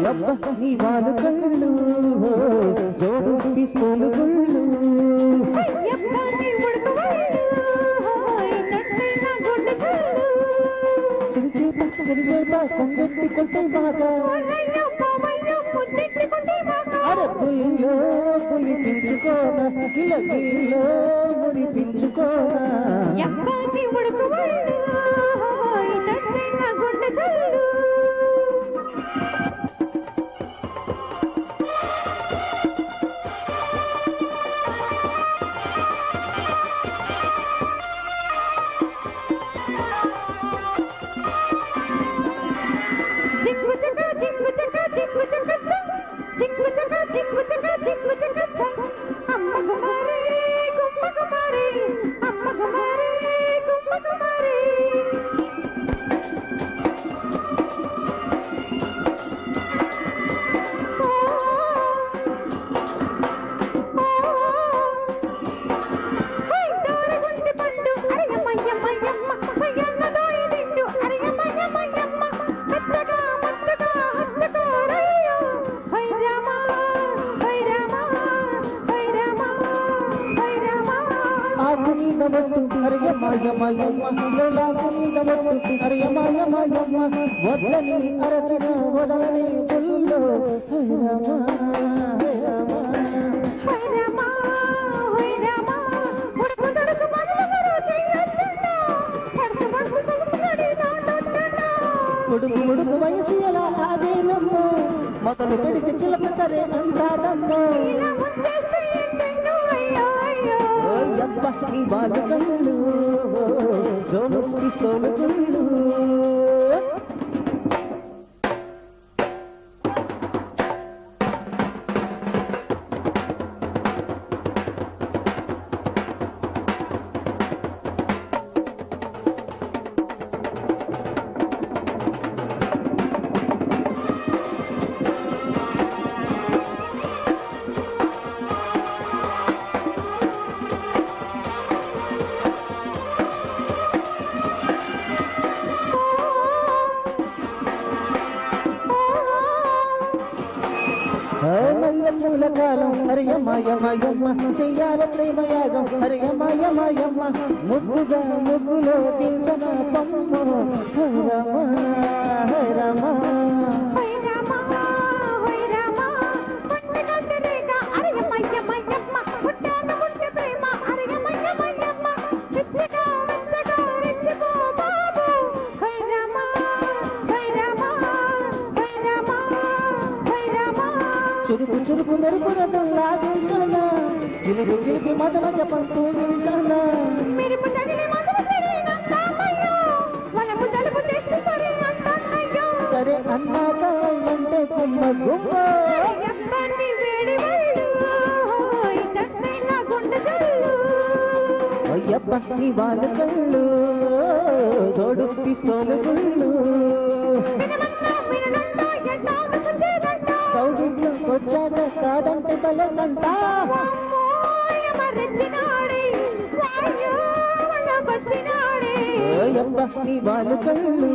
నీ వాళ్ళు కళ్ళు జోడు పిస్తోలు గుళ్ళు. సిరిచేత సిరిచేత కొండెత్తి కొట్టే బాగా అర పుల్లో రామా హై రామా ఉడుకు తడుకు మగలవరు చెయ్యొద్దండా పడుచు పడుచు సొగసునడి నాటొద్దండా ఉడుకు వయసు ఎలా ఆగేదమ్మో మొదలు పెడితే చిలక సరే అంటాదమ్మో ఓయబ్బ నీ బాలు కళ్ళు. జోడు పిస్తోలు గుళ్ళు మల్లెపూల కాలం హరియమాయమాయమ్మ చెయ్యాల ప్రేమయాగం హరియమాయమాయమ్మ ముగ్గుగా ముగ్గులో దించన పమ్మ హరమా హరమా చురుకు చురుకు మెరుపు రథం లాగించనా చిలుకు చిలిపి మదన జపం తూగించనా మెరుపు తగిలి మధుర సరే అన్నాక అంటే కుమ్మ గుమ్మ. అయ్యప్ప నీ వాళ్ళ కళ్ళు తోడు పిస్తోలు గుళ్ళు కాదంటే బలదంట మరచినాడే వాయో వల్ల వచ్చినాడే అయ్యప్ప నీ వాళ్ళ కళ్ళు